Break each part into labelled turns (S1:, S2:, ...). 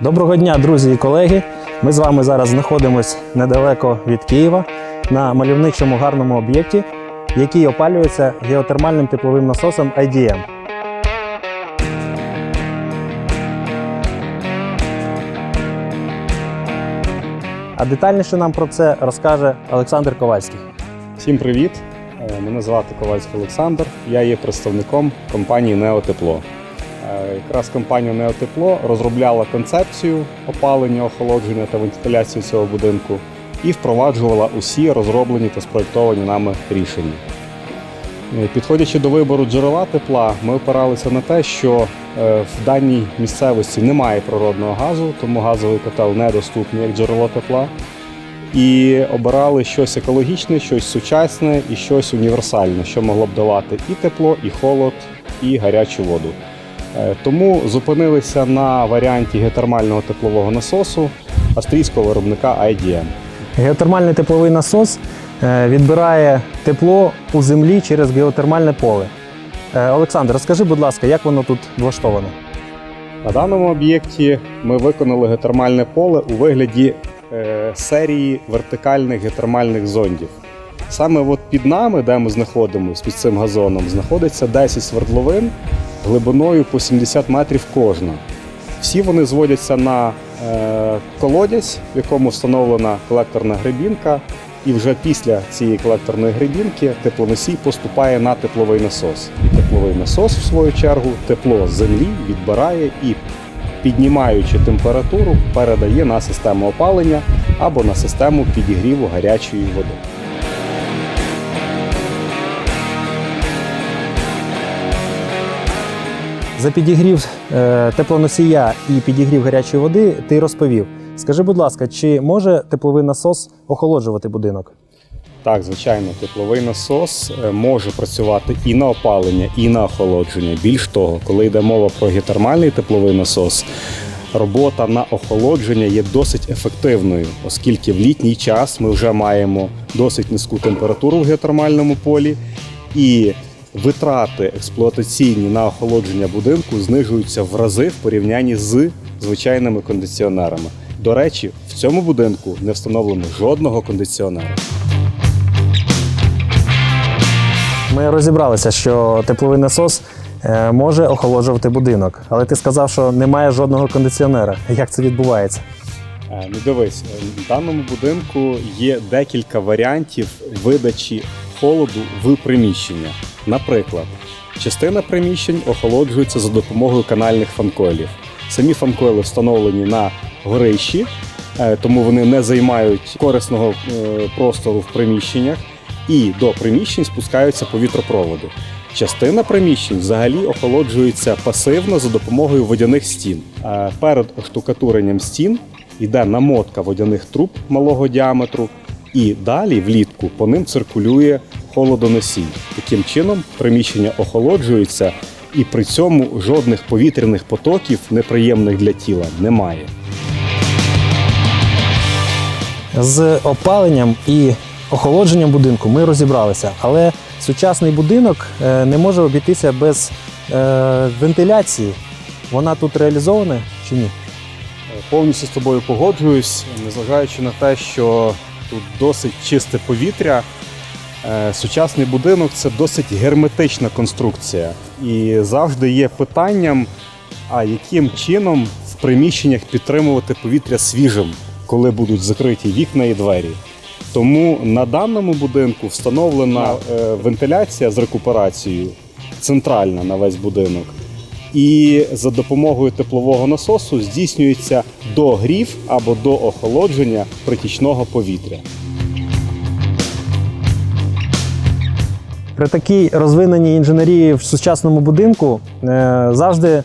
S1: Доброго дня, друзі і колеги. Ми з вами зараз знаходимося недалеко від Києва на мальовничому гарному об'єкті, який опалюється геотермальним тепловим насосом IDM. А детальніше нам про це розкаже Олександр Ковальський.
S2: Всім привіт! Е, Мене звати Ковальський Олександр. Я є представником компанії Неотепло. Е, Якраз компанія Неотепло розробляла концепцію опалення, охолодження та вентиляції цього будинку і впроваджувала усі розроблені та спроєктовані нами рішення. Е, Підходячи до вибору джерела тепла, ми опиралися на те, що е, в даній місцевості немає природного газу, тому газовий котел недоступний як джерело тепла і обирали щось екологічне, щось сучасне і щось універсальне, що могло б давати і тепло, і холод, і гарячу воду. Е, Тому зупинилися на варіанті геотермального теплового насосу австрійського виробника IDM.
S1: Геотермальний тепловий насос е, відбирає тепло у землі через геотермальне поле. Е, Олександр, розкажи, будь ласка, як воно тут влаштовано?
S2: На даному об'єкті ми виконали геотермальне поле у вигляді серії вертикальних геотермальних зондів. Саме от під нами, де ми знаходимося, під цим газоном, знаходиться 10 свердловин глибиною по 70 метрів кожна. Всі вони зводяться на е, колодязь, в якому встановлена колекторна гребінка, і вже після цієї колекторної гребінки теплоносій поступає на тепловий насос. І тепловий насос, в свою чергу, тепло з землі відбирає і, піднімаючи температуру, передає на систему опалення або на систему підігріву гарячої води.
S1: За підігрів е, теплоносія і підігрів гарячої води ти розповів. Скажи, будь ласка, чи може тепловий насос охолоджувати будинок?
S2: Так, звичайно, тепловий насос е, може працювати і на опалення, і на охолодження. Більш того, коли йде мова про геотермальний тепловий насос, робота на охолодження є досить ефективною, оскільки в літній час ми вже маємо досить низьку температуру в геотермальному полі, і витрати експлуатаційні на охолодження будинку знижуються в рази в порівнянні з звичайними кондиціонерами. До речі, в цьому будинку не встановлено жодного кондиціонера.
S1: Ми розібралися, що тепловий насос е, може охолоджувати будинок, але ти сказав, що немає жодного кондиціонера. Як це відбувається?
S2: Е, Ну дивись, е, в даному будинку є декілька варіантів видачі холоду в приміщення. Наприклад, частина приміщень охолоджується за допомогою канальних фанкойлів. Самі фанкойли встановлені на горищі, е, тому вони не займають корисного е, простору в приміщеннях, і до приміщень спускаються повітропроводи. Частина приміщень взагалі охолоджується пасивно за допомогою водяних стін. Е, Перед штукатуренням стін йде намотка водяних труб малого діаметру, і далі влітку по ним циркулює холодоносій. Таким чином приміщення охолоджується, і при цьому жодних повітряних потоків неприємних для тіла немає.
S1: З опаленням і охолодженням будинку ми розібралися, але сучасний будинок е, не може обійтися без е, вентиляції. Вона тут реалізована чи ні?
S2: Повністю з тобою погоджуюсь, незважаючи на те, що тут досить чисте повітря. е, Сучасний будинок це досить герметична конструкція. І завжди є питанням, а яким чином в приміщеннях підтримувати повітря свіжим, коли будуть закриті вікна і двері. Тому на даному будинку встановлена е, вентиляція з рекуперацією центральна на весь будинок. І за допомогою теплового насосу здійснюється догрів або доохолодження притічного повітря.
S1: При такій розвиненій інженерії в сучасному будинку е, завжди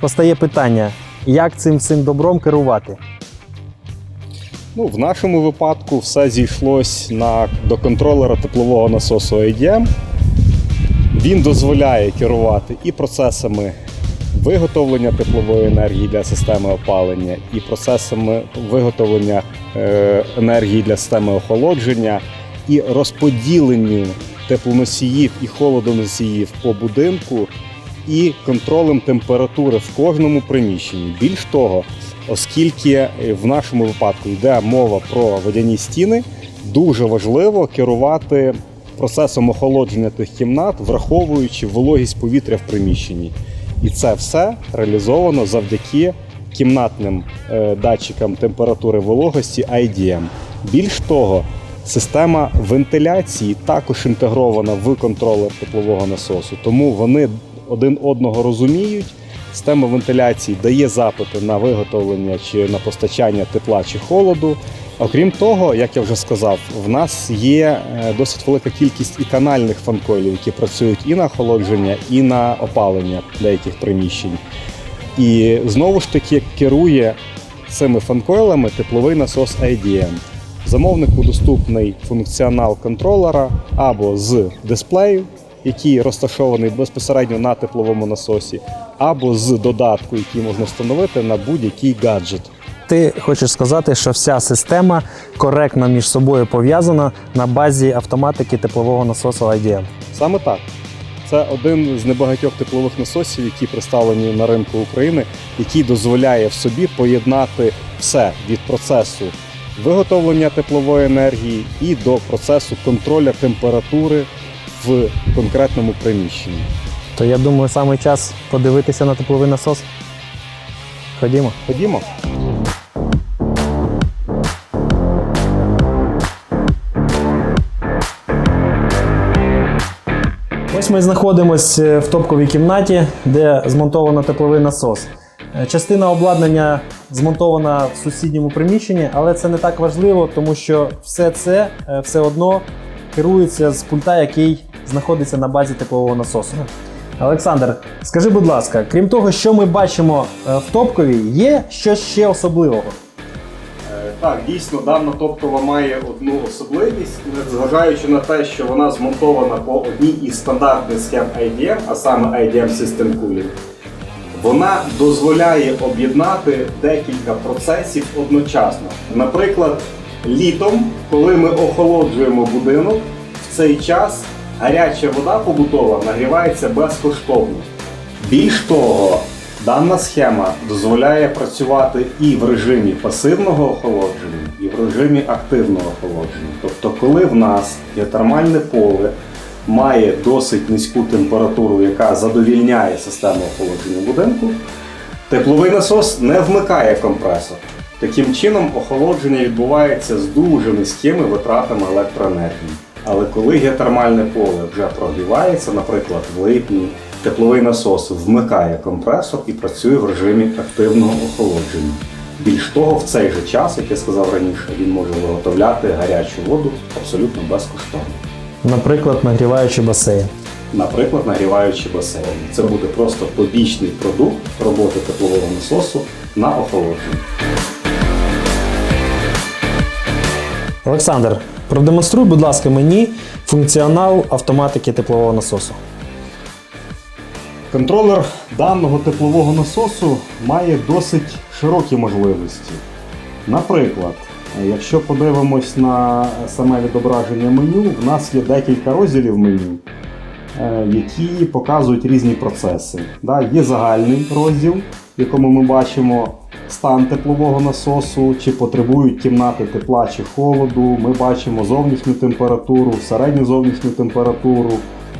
S1: постає питання, як цим всім добром керувати.
S2: Ну, в нашому випадку все зійшлось на, до контролера теплового насосу IDM. Він дозволяє керувати і процесами виготовлення теплової енергії для системи опалення, і процесами виготовлення е, енергії для системи охолодження, і розподіленню теплоносіїв і холодоносіїв по будинку, і контролем температури в кожному приміщенні. Більш того, оскільки в нашому випадку йде мова про водяні стіни, дуже важливо керувати процесом охолодження тих кімнат, враховуючи вологість повітря в приміщенні. І це все реалізовано завдяки кімнатним е, датчикам температури вологості IDM. Більш того, система вентиляції також інтегрована в контролер теплового насосу, тому вони один одного розуміють. Система вентиляції дає запити на виготовлення чи на постачання тепла чи холоду. Окрім того, як я вже сказав, в нас є е, досить велика кількість і канальних фанкойлів, які працюють і на охолодження, і на опалення деяких приміщень. І знову ж таки керує цими фанкойлами тепловий насос IDM. Замовнику доступний функціонал контролера або з дисплею, який розташований безпосередньо на тепловому насосі, або з додатку, який можна встановити на будь-який гаджет.
S1: Ти хочеш сказати, що вся система коректно між собою пов'язана на базі автоматики теплового насосу IDM.
S2: Саме так. Це один з небагатьох теплових насосів, які представлені на ринку України, який дозволяє в собі поєднати все від процесу виготовлення теплової енергії і до процесу контроля температури в конкретному приміщенні.
S1: То я думаю, саме час подивитися на тепловий насос. Ходімо.
S2: Ходімо.
S1: Ми знаходимося в топковій кімнаті, де змонтовано тепловий насос. Е, Частина обладнання змонтована в сусідньому приміщенні, але це не так важливо, тому що все це е, все одно керується з пульта, який знаходиться на базі теплового насосу. Олександр, скажи, будь ласка, крім того, що ми бачимо е, в топковій, є щось ще особливого?
S2: Так, дійсно, дана топкова має одну особливість, зважаючи на те, що вона змонтована по одній із стандартних схем IDM, а саме IDM System Cooling, вона дозволяє об'єднати декілька процесів одночасно. Наприклад, літом, коли ми охолоджуємо будинок, в цей час гаряча вода побутова нагрівається безкоштовно. Більш того, дана схема дозволяє працювати і в режимі пасивного охолодження, і в режимі активного охолодження. Тобто, коли в нас геотермальне поле має досить низьку температуру, яка задовільняє систему охолодження будинку, тепловий насос не вмикає компресор. Таким чином, охолодження відбувається з дуже низькими витратами електроенергії. Але коли геотермальне поле вже прогрівається, наприклад, в липні, тепловий насос вмикає компресор і працює в режимі активного охолодження. Більш того, в цей же час, як я сказав раніше, він може виготовляти гарячу воду абсолютно безкоштовно.
S1: Наприклад, нагріваючи басейн.
S2: Наприклад, нагріваючи басейн. Це буде просто побічний продукт роботи теплового насосу на охолодження.
S1: Олександр, продемонструй, будь ласка, мені функціонал автоматики теплового насосу.
S2: Контролер даного теплового насосу має досить широкі можливості. Наприклад, якщо подивимось на саме відображення меню, в нас є декілька розділів меню, е, які показують різні процеси. Є загальний розділ, в якому ми бачимо стан теплового насосу, чи потребують кімнати тепла чи холоду. Ми бачимо зовнішню температуру, середню зовнішню температуру.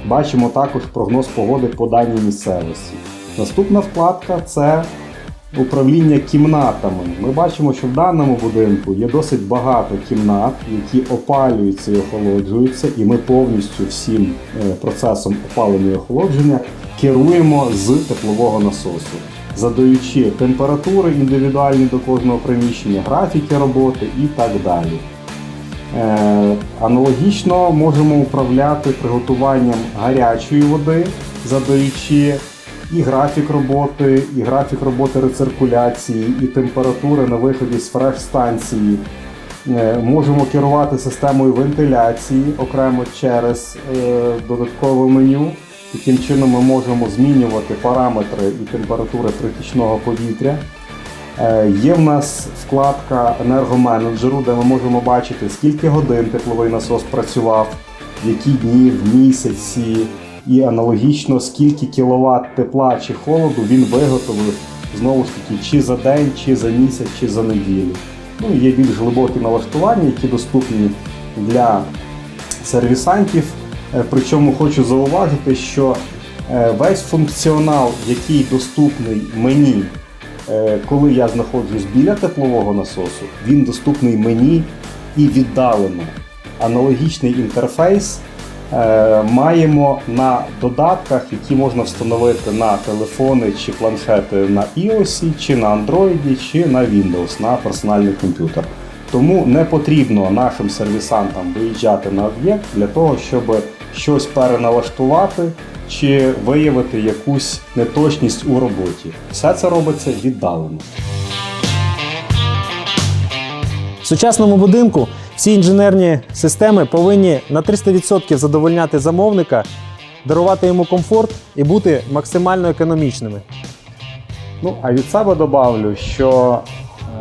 S2: Бачимо також прогноз погоди по даній місцевості. Наступна вкладка це управління кімнатами. Ми бачимо, що в даному будинку є досить багато кімнат, які опалюються і охолоджуються, і ми повністю всім е, процесом опалення і охолодження керуємо з теплового насосу, задаючи температури індивідуальні до кожного приміщення, графіки роботи і так далі. Е, Аналогічно можемо управляти приготуванням гарячої води, задаючи і графік роботи, і графік роботи рециркуляції, і температури на виході з фреш-станції. Е, Можемо керувати системою вентиляції окремо через е, додаткове меню. Таким чином ми можемо змінювати параметри і температури притічного повітря. Е, Є в нас вкладка енергоменеджеру, де ми можемо бачити, скільки годин тепловий насос працював, в які дні в місяці, і аналогічно скільки кіловат тепла чи холоду він виготовив знову ж таки, чи за день, чи за місяць, чи за неділю. Ну, є більш глибокі налаштування, які доступні для сервісантів. Е, Причому хочу зауважити, що е, весь функціонал, який доступний мені, коли я знаходжусь біля теплового насосу, він доступний мені і віддалено. Аналогічний інтерфейс е, маємо на додатках, які можна встановити на телефони чи планшети на iOS, чи на Android, чи на Windows, на персональний комп'ютер. Тому не потрібно нашим сервісантам виїжджати на об'єкт для того, щоб щось переналаштувати чи виявити якусь неточність у роботі. Все це робиться віддалено.
S1: В сучасному будинку всі інженерні системи повинні на 300% задовольняти замовника, дарувати йому комфорт і бути максимально економічними.
S2: Ну, а від себе добавлю, що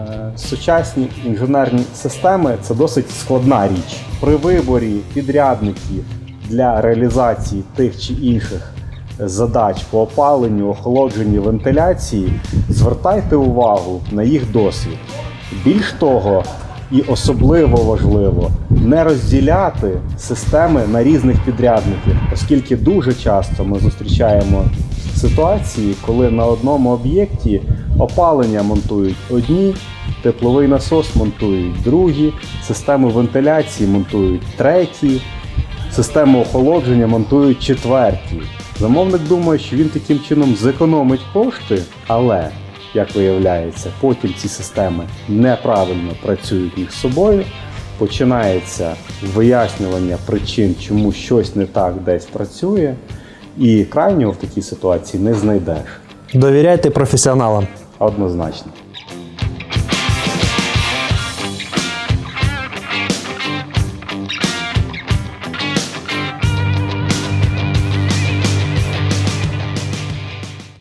S2: е, сучасні інженерні системи це досить складна річ. При виборі підрядників для реалізації тих чи інших задач по опаленню, охолодженню, вентиляції, звертайте увагу на їх досвід. Більш того, і особливо важливо не розділяти системи на різних підрядників, оскільки дуже часто ми зустрічаємо ситуації, коли на одному об'єкті опалення монтують одні, тепловий насос монтують другі, систему вентиляції монтують треті, систему охолодження монтують четверті. Замовник думає, що він таким чином зекономить кошти, але, як виявляється, потім ці системи неправильно працюють між собою. Починається вияснювання причин, чому щось не так десь працює, і крайнього в такій ситуації не знайдеш
S1: Довіряйте професіоналам.
S2: однозначно.